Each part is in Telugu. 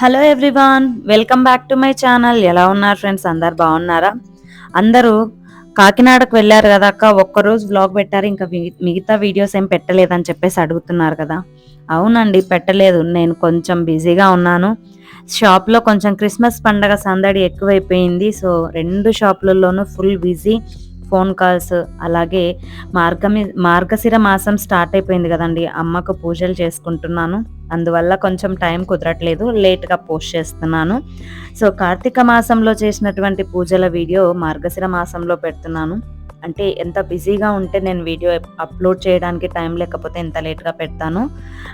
Hello everyone welcome back to my channel. ఎలా ఉన్నారు ఫ్రెండ్స్? అందరు బాగున్నారా? అందరూ కాకినాడకు వెళ్ళారు కదా అక్క. ఒక్కరోజు వ్లాగ్ పెట్టారు. ఇంకా మిగతా వీడియోస్ ఏం పెట్టలేదని చెప్పేసి అడుగుతున్నారు కదా. అవునండి పెట్టలేదు. నేను కొంచెం బిజీగా ఉన్నాను. షాప్లో కొంచెం క్రిస్మస్ పండగ సందడి ఎక్కువైపోయింది. సో రెండు షాపులలోనూ ఫుల్ బిజీ ఫోన్ కాల్స్ అలాగే మార్గమి మార్గశిర మాసం స్టార్ట్ అయిపోయింది కదండి. అమ్మకు పూజలు చేసుకుంటున్నాను. అందువల్ల కొంచెం టైం కుదరట్లేదు లేట్గా పోస్ట్ చేస్తున్నాను. సో కార్తీక మాసంలో చేసినటువంటి పూజల వీడియో మార్గశిర మాసంలో పెడుతున్నాను. అంటే ఎంత బిజీగా ఉంటే నేను వీడియో అప్లోడ్ చేయడానికి టైం లేకపోతే ఎంత లేట్గా పెడతాను.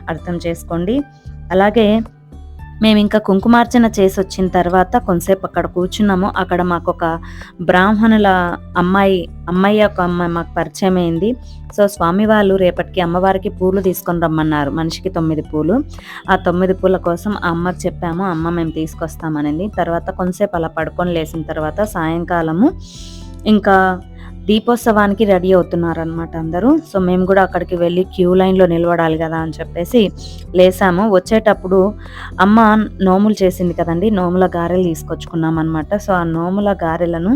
అర్థం చేసుకోండి. అలాగే మేము ఇంకా కుంకుమార్చన చేసి వచ్చిన తర్వాత కొంతసేపు అక్కడ కూర్చున్నాము. అక్కడ మాకు ఒక బ్రాహ్మణుల అమ్మాయి అమ్మాయి ఒక అమ్మాయి మాకు పరిచయం అయింది. సో స్వామి వాళ్ళు రేపటికి అమ్మవారికి పూలు తీసుకొని రమ్మన్నారు. మనిషికి తొమ్మిది పూలు. ఆ తొమ్మిది పూల కోసం ఆ అమ్మకి చెప్పాము అమ్మ మేము తీసుకొస్తామనింది. తర్వాత కొంతసేపు అలా పడుకొని లేచిన తర్వాత సాయంకాలము ఇంకా దీపోత్సవానికి రెడీ అవుతున్నారు అనమాట అందరూ. సో మేము కూడా అక్కడికి వెళ్ళి క్యూ లైన్లో నిలబడాలి కదా అని చెప్పేసి లేసాము. వచ్చేటప్పుడు అమ్మ నోములు చేసింది కదండి నోముల గారెలు తీసుకొచ్చుకున్నాం అనమాట సో ఆ నోముల గారెలను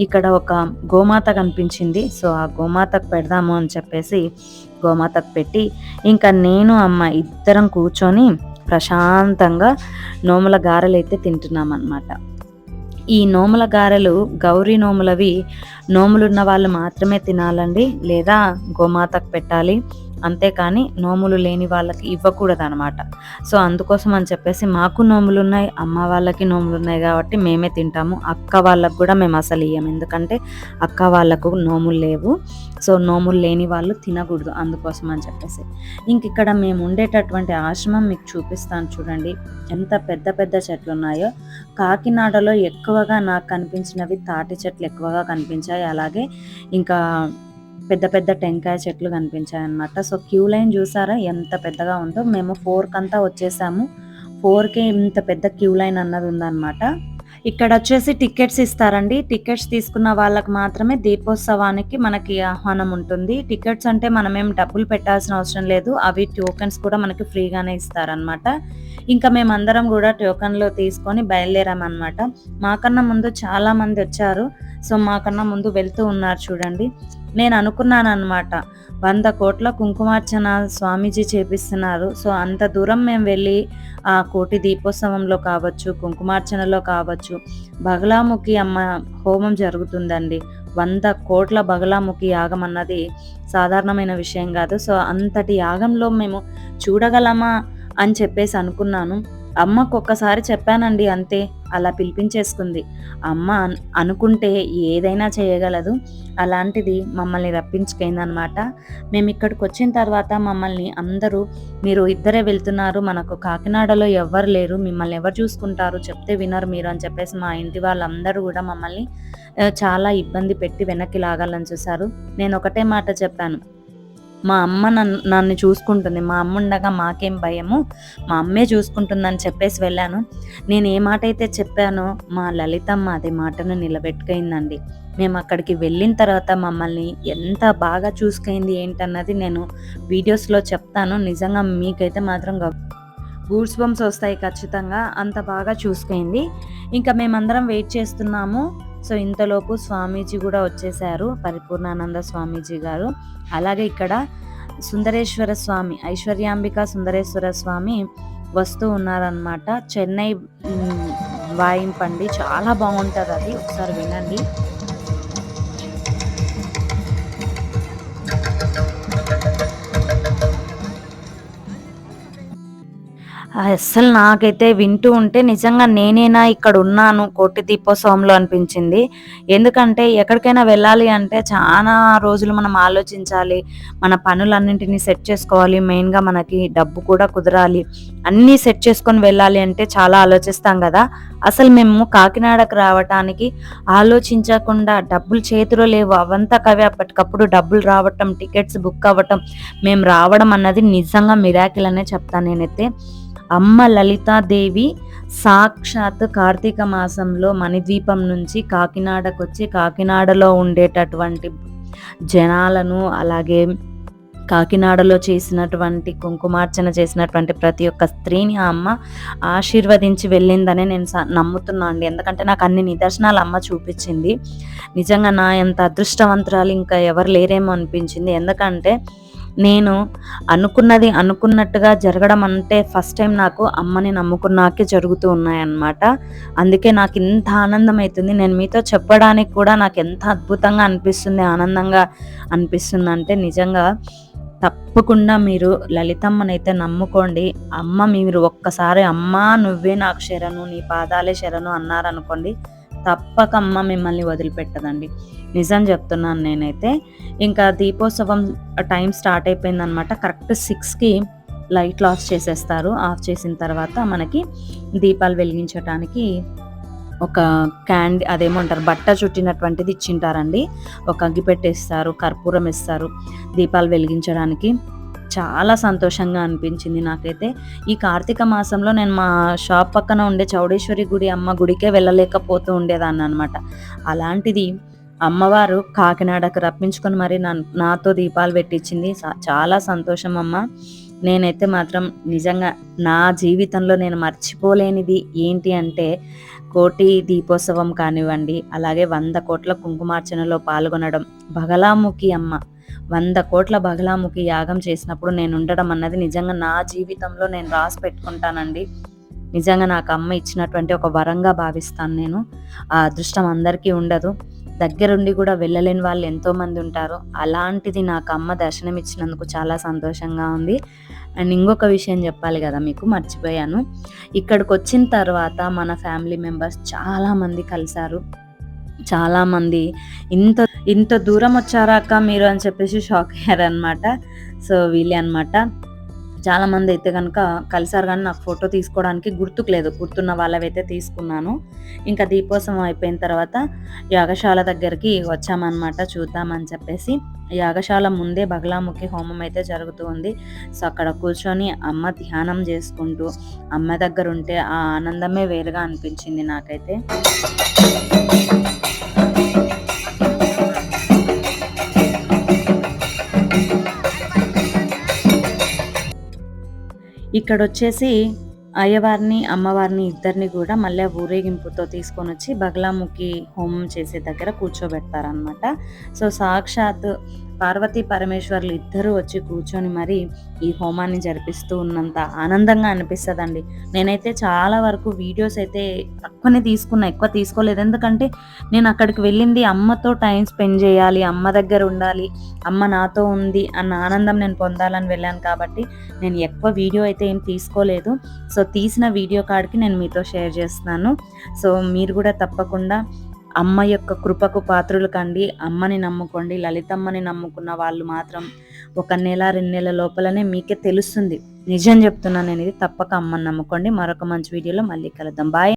ఇక్కడ ఒక గోమాత కనిపించింది. సో ఆ గోమాతకు పెడదాము అని చెప్పేసి గోమాతకు పెట్టి ఇంకా నేను అమ్మ ఇద్దరం కూర్చొని ప్రశాంతంగా నోముల గారెలు అయితే తింటున్నాం అనమాట ఈ నోముల గారెలు గౌరీ నోములవి. నోములున్న వాళ్ళు మాత్రమే తినాలండి లేదా గోమాతకు పెట్టాలి. అంతేకాని నోములు లేని వాళ్ళకి ఇవ్వకూడదు అనమాట సో అందుకోసం అని చెప్పేసి మాకు నోములు ఉన్నాయి అమ్మ వాళ్ళకి నోములు ఉన్నాయి కాబట్టి మేమే తింటాము అక్క వాళ్ళకు కూడా మేము అసలు ఇయ్యం. ఎందుకంటే అక్క వాళ్ళకు నోములు లేవు. సో నోములు లేని వాళ్ళు తినకూడదు అందుకోసం అని చెప్పేసి. ఇంక ఇక్కడ మేము ఉండేటటువంటి ఆశ్రమం మీకు చూపిస్తాను చూడండి. ఎంత పెద్ద పెద్ద చెట్లు ఉన్నాయో కాకినాడలో ఎక్కువగా నాకు కనిపించినవి తాటి చెట్లు ఎక్కువగా కనిపించాయి. అలాగే ఇంకా పెద్ద పెద్ద టెంకాయ చెట్లు కనిపించాయి అనమాట సో క్యూ లైన్ చూసారా? ఎంత పెద్దగా ఉందో. మేము ఫోర్కి అంతా వచ్చేసాము. ఫోర్కి ఇంత పెద్ద క్యూ లైన్ అన్నది ఉందన్నమాట. ఇక్కడ వచ్చేసి టికెట్స్ ఇస్తారండి. టికెట్స్ తీసుకున్న వాళ్ళకి మాత్రమే దీపోత్సవానికి మనకి ఆహ్వానం ఉంటుంది. టికెట్స్ అంటే మనమేం డబ్బులు పెట్టాల్సిన అవసరం లేదు. అవి టోకెన్స్ కూడా మనకి ఫ్రీగానే ఇస్తారనమాట ఇంకా మేమందరం కూడా టోకెన్లు తీసుకొని బయలుదేరామన్నమాట. మాకన్నా ముందు చాలా మంది వచ్చారు. సో మాకన్నా ముందు వెళ్తూ ఉన్నారు చూడండి. నేను అనుకున్నాను అనమాట వంద కోట్ల కుంకుమార్చన స్వామీజీ చేపిస్తున్నారు. సో అంత దూరం మేము వెళ్ళి ఆ కోటి దీపోత్సవంలో కావచ్చు కుంకుమార్చనలో కావచ్చు బగలాముఖి అమ్మ హోమం జరుగుతుందండి. వంద కోట్ల బగలాముఖి యాగం అన్నది సాధారణమైన విషయం కాదు. సో అంతటి యాగంలో మేము చూడగలమా అని చెప్పేసి అనుకున్నాను. అమ్మకు ఒక్కసారి చెప్పానండి అంతే అలా పిలిపించేసుకుంది. అమ్మ అనుకుంటే ఏదైనా చేయగలదు. అలాంటిది మమ్మల్ని రప్పించుకైందనమాట మేము ఇక్కడికి వచ్చిన తర్వాత మమ్మల్ని అందరూ మీరు ఇద్దరే వెళ్తున్నారు మనకు కాకినాడలో ఎవ్వరు లేరు మిమ్మల్ని ఎవరు చూసుకుంటారు చెప్తే వినరు మీరు అని చెప్పేసి మా ఇంటి వాళ్ళందరూ కూడా మమ్మల్ని చాలా ఇబ్బంది పెట్టి వెనక్కి లాగాలని చూశారు. నేను ఒకటే మాట చెప్పాను. మా అమ్మ నన్ను నన్ను చూసుకుంటుంది. మా అమ్మ ఉండగా మాకేం భయము? మా అమ్మే చూసుకుంటుందని చెప్పేసి వెళ్ళాను. నేను ఏ మాట అయితే చెప్పానో మా లలితమ్మ అదే మాటను నిలబెట్టుకైందండి. మేము అక్కడికి వెళ్ళిన తర్వాత మమ్మల్ని ఎంత బాగా చూసుకైంది ఏంటన్నది నేను వీడియోస్లో చెప్తాను. నిజంగా మీకైతే మాత్రం గూడ్స్ బంప్స్ వస్తాయి ఖచ్చితంగా. అంత బాగా చూసుకైంది. ఇంకా మేమందరం వెయిట్ చేస్తున్నాము. సో ఇంతలోపు స్వామీజీ కూడా వచ్చేసారు పరిపూర్ణానంద స్వామీజీ గారు. అలాగే ఇక్కడ సుందరేశ్వర స్వామి ఐశ్వర్యాంబిక సుందరేశ్వర స్వామి వస్తూ ఉన్నారనమాట చెన్నై వాయింపండి చాలా బాగుంటుంది అది. ఒకసారి వినండి. అస్సలు నాకైతే వింటూ ఉంటే నిజంగా నేనేనా ఇక్కడ ఉన్నాను కోటి దీపోత్సవంలో అనిపించింది. ఎందుకంటే ఎక్కడికైనా వెళ్ళాలి అంటే చాలా రోజులు మనం ఆలోచించాలి మన పనులన్నింటినీ సెట్ చేసుకోవాలి మెయిన్గా మనకి డబ్బు కూడా కుదరాలి. అన్నీ సెట్ చేసుకొని వెళ్ళాలి అంటే చాలా ఆలోచిస్తాం కదా. అసలు మేము కాకినాడకు రావటానికి ఆలోచించకుండా డబ్బులు చేతిలో లేవు. అవంతా కవి అప్పటికప్పుడు డబ్బులు రావటం టికెట్స్ బుక్ అవ్వటం మేము రావడం అన్నది నిజంగా మిరాకిల్ అనే చెప్తాను నేనైతే. అమ్మ లలితాదేవి సాక్షాత్ కార్తీక మాసంలో మణిద్వీపం నుంచి కాకినాడకు వచ్చి కాకినాడలో ఉండేటటువంటి జనాలను అలాగే కాకినాడలో చేసినటువంటి కుంకుమార్చన చేసినటువంటి ప్రతి ఒక్క స్త్రీని ఆ అమ్మ ఆశీర్వదించి వెళ్ళిందనే నేను స- అండి. ఎందుకంటే నాకు అన్ని నిదర్శనాలు అమ్మ చూపించింది. నిజంగా నా ఎంత అదృష్టవంతురాలు ఇంకా ఎవరు లేరేమో అనిపించింది. ఎందుకంటే నేను అనుకున్నది అనుకున్నట్టుగా జరగడం అంటే ఫస్ట్ టైం నాకు అమ్మని నమ్ముకున్నాకే జరుగుతూ ఉన్నాయన్నమాట. అందుకే నాకు ఇంత ఆనందం అవుతుంది నేను మీతో చెప్పడానికి కూడా నాకు ఎంత అద్భుతంగా అనిపిస్తుంది ఆనందంగా అనిపిస్తుంది అంటే నిజంగా తప్పకుండా మీరు లలితమ్మనైతే నమ్ముకోండి. అమ్మ మీరు ఒక్కసారి అమ్మ నువ్వే నాకు శరణు నీ పాదాలే శరణు అన్నారనుకోండి తప్పక అమ్మ మిమ్మల్ని వదిలిపెట్టదండి. నిజం చెప్తున్నాను నేనైతే. ఇంకా దీపోత్సవం టైం స్టార్ట్ అయిపోయిందనమాట కరెక్ట్ సిక్స్కి లైట్ ఆఫ్ చేసేస్తారు. ఆఫ్ చేసిన తర్వాత మనకి దీపాలు వెలిగించడానికి ఒక క్యాండీ అదేమంటారు బట్ట చుట్టినటువంటిది ఇచ్చింటారండి. ఒక అగ్గి పెట్టేస్తారు కర్పూరం ఇస్తారు. దీపాలు వెలిగించడానికి చాలా సంతోషంగా అనిపించింది నాకైతే. ఈ కార్తీక మాసంలో నేను మా షాప్ పక్కన ఉండే చౌడేశ్వరి గుడి అమ్మ గుడికే వెళ్ళలేకపోతూ ఉండేదాన్ని అనమాట అలాంటిది అమ్మవారు కాకినాడకు రప్పించుకొని మరి నా నాతో దీపాలు పెట్టించింది. చాలా సంతోషం అమ్మ. నేనైతే మాత్రం నిజంగా నా జీవితంలో నేను మర్చిపోలేనిది ఏంటి అంటే కోటి దీపోత్సవం కానివ్వండి అలాగే వంద కోట్ల కుంకుమార్చనలో పాల్గొనడం. బగలాముఖి అమ్మ. వంద కోట్ల బగలాముఖి యాగం చేసినప్పుడు నేను ఉండడం అన్నది నిజంగా నా జీవితంలో నేను రాసి పెట్టుకుంటానండి. నిజంగా నాకు అమ్మ ఇచ్చినటువంటి ఒక వరంగా భావిస్తాను నేను. ఆ అదృష్టం అందరికీ ఉండదు. దగ్గరుండి కూడా వెళ్ళలేని వాళ్ళు ఎంతో మంది ఉంటారు. అలాంటిది నాకు అమ్మ దర్శనం ఇచ్చినందుకు చాలా సంతోషంగా ఉంది. అండ్ ఇంకొక విషయం చెప్పాలి కదా మీకు మర్చిపోయాను. ఇక్కడికి వచ్చిన తర్వాత మన ఫ్యామిలీ మెంబర్స్ చాలామంది కలిశారు. చాలామంది ఇంత ఇంత దూరం వచ్చారా అక్క మీరు అని చెప్పేసి షాక్ అయ్యారనమాట సో వీళ్ళే అనమాట చాలామంది అయితే కనుక కలిసారు కానీ నాకు ఫోటో తీసుకోవడానికి గుర్తుకు లేదు. గుర్తున్న వాళ్ళవైతే తీసుకున్నాను. ఇంకా దీపోత్సవం అయిపోయిన తర్వాత యాగశాల దగ్గరికి వచ్చామన్నమాట. చూద్దామని చెప్పేసి. యాగశాల ముందే బగలాముఖి హోమం అయితే జరుగుతూ ఉంది. సో అక్కడ కూర్చొని అమ్మ ధ్యానం చేసుకుంటూ అమ్మ దగ్గర ఉంటే ఆ ఆనందమే వేరుగా అనిపించింది నాకైతే. ఇక్కడ వచ్చేసి అయ్యవారిని అమ్మవారిని ఇద్దరిని కూడా మళ్ళీ ఊరేగింపుతో తీసుకొని వచ్చి బగలాముఖి హోమం చేసే దగ్గర కూర్చోబెడతారనమాట సో సాక్షాత్ పార్వతీ పరమేశ్వర్లు ఇద్దరు వచ్చి కూర్చొని మరి ఈ హోమాన్ని జరిపిస్తూ ఉన్నంత ఆనందంగా అనిపిస్తుందండి. నేనైతే చాలా వరకు వీడియోస్ అయితే తక్కువనే తీసుకున్నా ఎక్కువ తీసుకోలేదు. ఎందుకంటే నేను అక్కడికి వెళ్ళింది అమ్మతో టైం స్పెండ్ చేయాలి అమ్మ దగ్గర ఉండాలి అమ్మ నాతో ఉంది అన్న ఆనందం నేను పొందాలని వెళ్ళాను కాబట్టి నేను ఎక్కువ వీడియో అయితే ఏం తీసుకోలేదు. సో తీసిన వీడియో కార్డ్కి నేను మీతో షేర్ చేస్తున్నాను. సో మీరు కూడా తప్పకుండా అమ్మ యొక్క కృపకు పాత్రులు కండి. అమ్మని నమ్ముకోండి. లలితమ్మని నమ్ముకున్న వాళ్ళు మాత్రం ఒక నెల రెండు నెలల లోపలనే మీకే తెలుస్తుంది. నిజం చెప్తున్నాను నేను ఇది తప్పక అమ్మని నమ్ముకోండి. మరొక మంచి వీడియోలో మళ్ళీ కలుద్దాం. బాయ్